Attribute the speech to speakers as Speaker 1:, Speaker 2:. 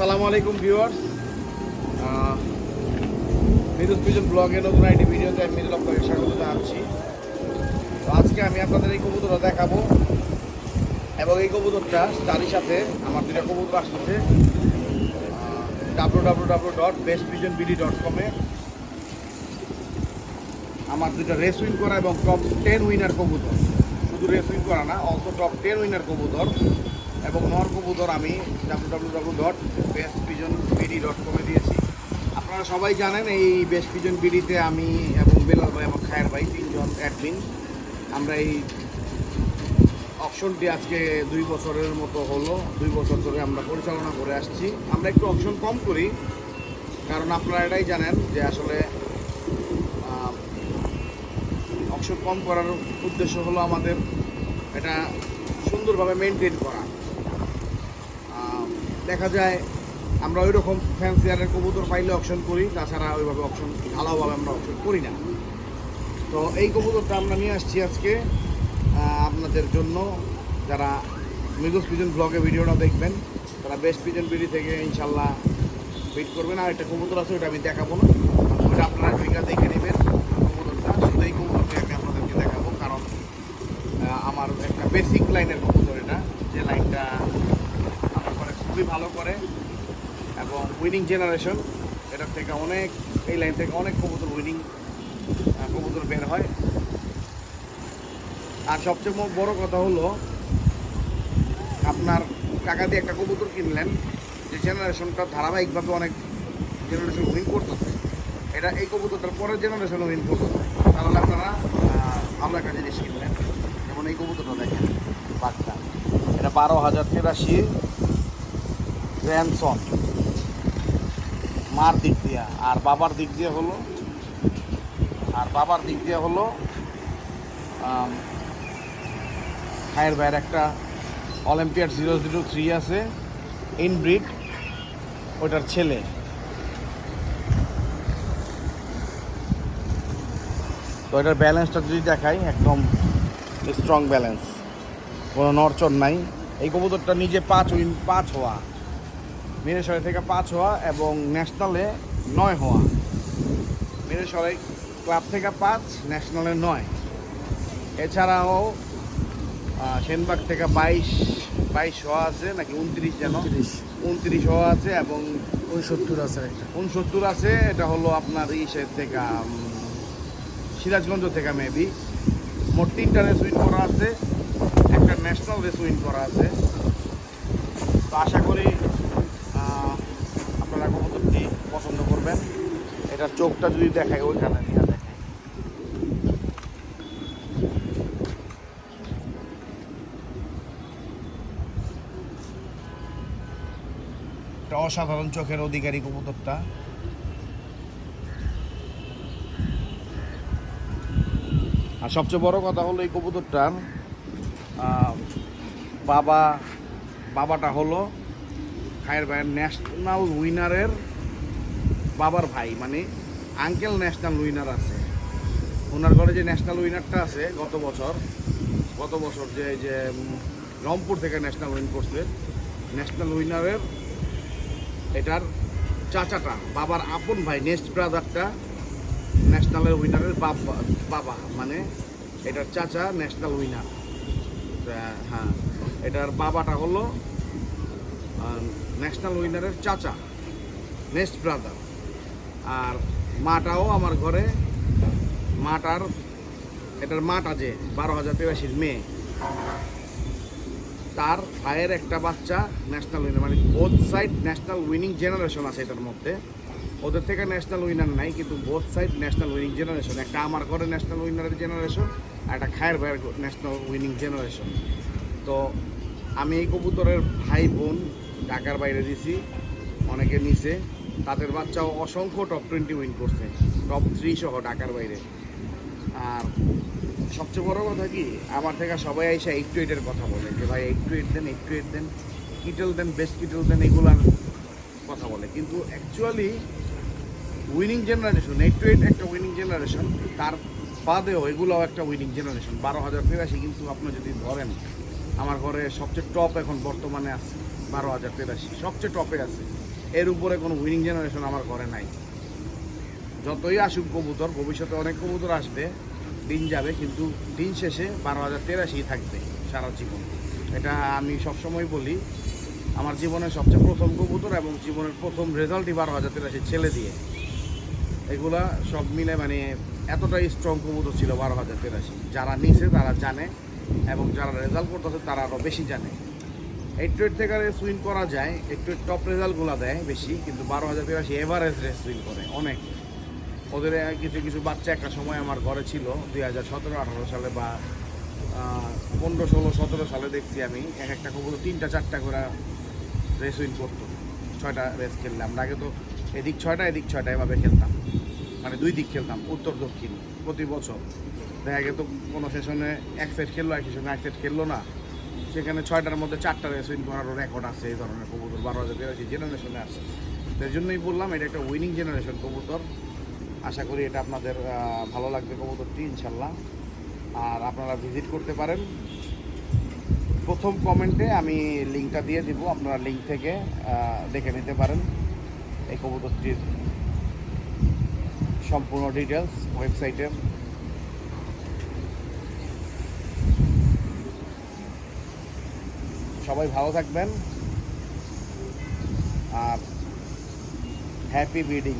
Speaker 1: আসসালামু আলাইকুম viewers. News vision ব্লগে নতুন আইডি ভিডিওতে আমি মিদুল আপনাকে স্বাগত জানাচ্ছি। তো আজকে আমি আপনাদের এই কবুতরটা দেখাবো এবং এই কবুতরটা তারই সাথে আমার দুটা কবুতর আসতেছে। W W W dot best pigeon BD dot কমে আমার দুটা রেস উইন করা এবং টপ টেন উইনার কবুতর। শুধু রেস উইন করা না অলসো টপ টেন উইনার কবুতর। এবং নর কবুতর আমি W W W dot best pigeon BD dot কমে দিয়েছি। আপনারা সবাই জানেন এই বেস্ট পিজন বিডিতে আমি এবং বেলাল ভাই এবং খায়ের ভাই তিনজন অ্যাডমিন আমরা এই অপশনটি আজকে দুই বছরের মতো হলো, দুই বছর ধরে আমরা পরিচালনা করে আসছি। আমরা একটু অপশন কম করি, কারণ আপনারা এটাই জানেন যে আসলে অপশন কম করার উদ্দেশ্য হলো আমাদের এটা সুন্দরভাবে মেনটেন করা। দেখা যায়, আমরা ওই রকম ফ্যান্সিয়ারের কবুতর পাইলে অপশন করি, তাছাড়া ওইভাবে অপশন ভালোভাবে আমরা অপশন করি না। তো এই কবুতরটা আমরা নিয়ে আসছি আজকে আপনাদের জন্য। যারা মিডল পিজন ব্লগে ভিডিওটা দেখবেন, তারা বেস্ট পিজন বিডি থেকে ইনশাল্লাহ বিট করবেন। আর একটা কবুতর আছে, ওটা আমি দেখাবো না। ওটা আপনারা ভিডিও দেখে নেবেন কবুতরটা। শুধু এই কবুতরটা আমি আপনাদেরকে দেখাবো, কারণ আমার একটা বেসিক লাইনের কবুতর এটা, যে লাইনটা খুবই ভালো করে এবং উইনিং জেনারেশন এটার থেকে অনেক, এই লাইন থেকে অনেক কবুতর উইনিং কবুতর বের হয়। আর সবচেয়ে বড় কথা হলো, আপনার টাকা দিয়ে একটা কবুতর কিনলেন, যে জেনারেশনটা ধারাবাহিকভাবে অনেক জেনারেশন উইন করতেছে। এটা এই কবুতরটার পরের জেনারেশন উইন করতেছে। তাহলে আপনারা ভালো একটা জিনিস কিনলেন যেমন এই কবুতরটা দেখেন? বাচ্চা। এটা বারো হাজার তেরাশি গ্র্যান্ডসন মার দিক দিয়ে। আর বাবার দিক দিয়ে হলো, আর বাবার দিক দিয়ে হলো খায়ের ভাইয়ের একটা অলিম্পিয়াড জিরো জিরো থ্রি আছে ইনব্রিড ওটার ছেলে। তো এটার ব্যালেন্সটা যদি দেখাই, একদম স্ট্রং ব্যালেন্স কোনো নরচর নাই। এই কবুতরটা নিজে পাঁচ উইন পাঁচ হওয়া মিরেশ্বরে থেকে পাঁচ হওয়া এবং ন্যাশনালে নয় হওয়া। মিরেশ্বরে ক্লাব থেকে পাঁচ ন্যাশনালে নয়। এছাড়াও সেনবাগ থেকে বাইশ বাইশ হওয়া আছে নাকি উনত্রিশ যেন? উনত্রিশ। হওয়া আছে এবং
Speaker 2: উনসত্তর আছে
Speaker 1: উনসত্তর আছে এটা হলো আপনার ইসের থেকে সিরাজগঞ্জ থেকে মেবি মোট তিনটা রেস উইন করা আছে একটা ন্যাশনাল রেস উইন করা আছে। তো আশা করি কবুতরটি পছন্দ করবেন এটার চোখটা যদি দেখায় ওইখানে নিয়ে দেখে একটা অসাধারণ চোখের অধিকারী কবুতরটা। আর সবচেয়ে বড় কথা হলো এই কবুতরটার বাবা, বাবাটা হলো খায়ের ভাইয়ের ন্যাশনাল উইনারের বাবার ভাই মানে আঙ্কেল ন্যাশনাল উইনার আছে। ওনার ঘরে যে ন্যাশনাল উইনারটা আছে গত বছর গত বছর যে যে রংপুর থেকে ন্যাশনাল উইন করছে ন্যাশনাল উইনারের এটার চাচাটা, বাবার আপন ভাই, নেক্সট ব্রাদারটা ন্যাশনালের উইনারের বাবা বাবা মানে এটার চাচা ন্যাশনাল উইনার হ্যাঁ এটার বাবাটা হলো ন্যাশনাল উইনারের চাচা নেক্সট ব্রাদার আর মাটাও আমার ঘরে, মাটার, এটার মাটা যে বারো হাজার তেরাশির মেয়ে। তার ভাইয়ের একটা বাচ্চা ন্যাশনাল উইনার মানে both side national winning generation আছে এটার মধ্যে। ওদের থেকে ন্যাশনাল উইনার নাই, কিন্তু both side national winning generation একটা আমার ঘরে ন্যাশনাল উইনারের জেনারেশন আর একটা খায়ের ভাইয়ের ন্যাশনাল উইনিং জেনারেশন তো আমি এই কবুতরের ভাই, বোন ঢাকার বাইরে দিছি, অনেকে নিছে। তাদের বাচ্চাও অসংখ্য টপ টোয়েন্টি উইন করছে টপ থ্রি সহ ঢাকার বাইরে। আর সবচেয়ে বড় কথা কি, আমার থেকে সবাই এসে এইট টু এইটের কথা বলে, যে ভাই eight two eight then eight two eight then, কিটেল then best কিটেল দেন, এগুলার কথা বলে। কিন্তু actually winning generation eight two eight একটা উইনিং জেনারেশন তার বাদেও এগুলোও একটা উইনিং জেনারেশন বারো হাজার তেরাশি কিন্তু আপনি যদি ধরেন, আমার ঘরে সবচেয়ে টপ এখন বর্তমানে আছে। বারো হাজার, তেরাশি। সবচেয়ে টপে আছে। এর উপরে কোনো উইনিং জেনারেশন আমার ঘরে নাই। যতই আসুক কবুতর, ভবিষ্যতে অনেক কবুতর আসবে, দিন যাবে, কিন্তু দিন শেষে বারো হাজার তেরাশি থাকবে সারা জীবন। এটা আমি সবসময় বলি, আমার জীবনের সবচেয়ে প্রথম কবুতর এবং জীবনের প্রথম রেজাল্টই বারো হাজার তেরাশি ছেলে দিয়ে। এগুলা সব মিলে মানে এতটাই স্ট্রং কবুতর ছিল বারো হাজার, তেরাশি। যারা নিছে তারা জানে, এবং যারা রেজাল্ট করতেছে তারা আরও বেশি জানে। এইট টু এইট থেকে সুইন করা যায়, একটু টপ রেজাল্টগুলো দেয় বেশি, কিন্তু বারো হাজার তেরাশি এভারেজ রেস সুইন করে, অনেক। ওদের কিছু কিছু বাচ্চা একটা সময় আমার ঘরে ছিল, দুই হাজার সতেরো, আঠারো সালে বা পনেরো, ষোলো, সতেরো সালে দেখছি আমি, এক একটা কবুতর তিনটা, চারটা করে রেস উইন করতো, ছয়টা রেস খেললে। আমরা আগে তো এদিক ছয়টা এদিক ছয়টা এভাবে খেলতাম মানে দুই দিক খেলতাম, উত্তর, দক্ষিণ, প্রতি বছর। দেখা গেত কোনো সেশনে এক সেট খেললো, এক সেশনে এক সেট খেললো না। সেখানে ছয়টার মধ্যে চারটা রেস উইন করারও রেকর্ড আছে, এই ধরনের কবুতর বারো হাজার তেরাশি জেনারেশনে আছে। এই জন্যই বললাম, এটা একটা উইনিং জেনারেশন কবুতর। আশা করি এটা আপনাদের ভালো লাগবে কবুতরটি, ইনশাল্লাহ। আর আপনারা ভিজিট করতে পারেন। প্রথম কমেন্টে আমি লিঙ্কটা দিয়ে দিব, আপনারা লিঙ্ক থেকে দেখে নিতে পারেন এই কবুতরটির সম্পূর্ণ ডিটেলস ওয়েবসাইটের সবাই ভালো থাকবেন। আর হ্যাপি বিডিং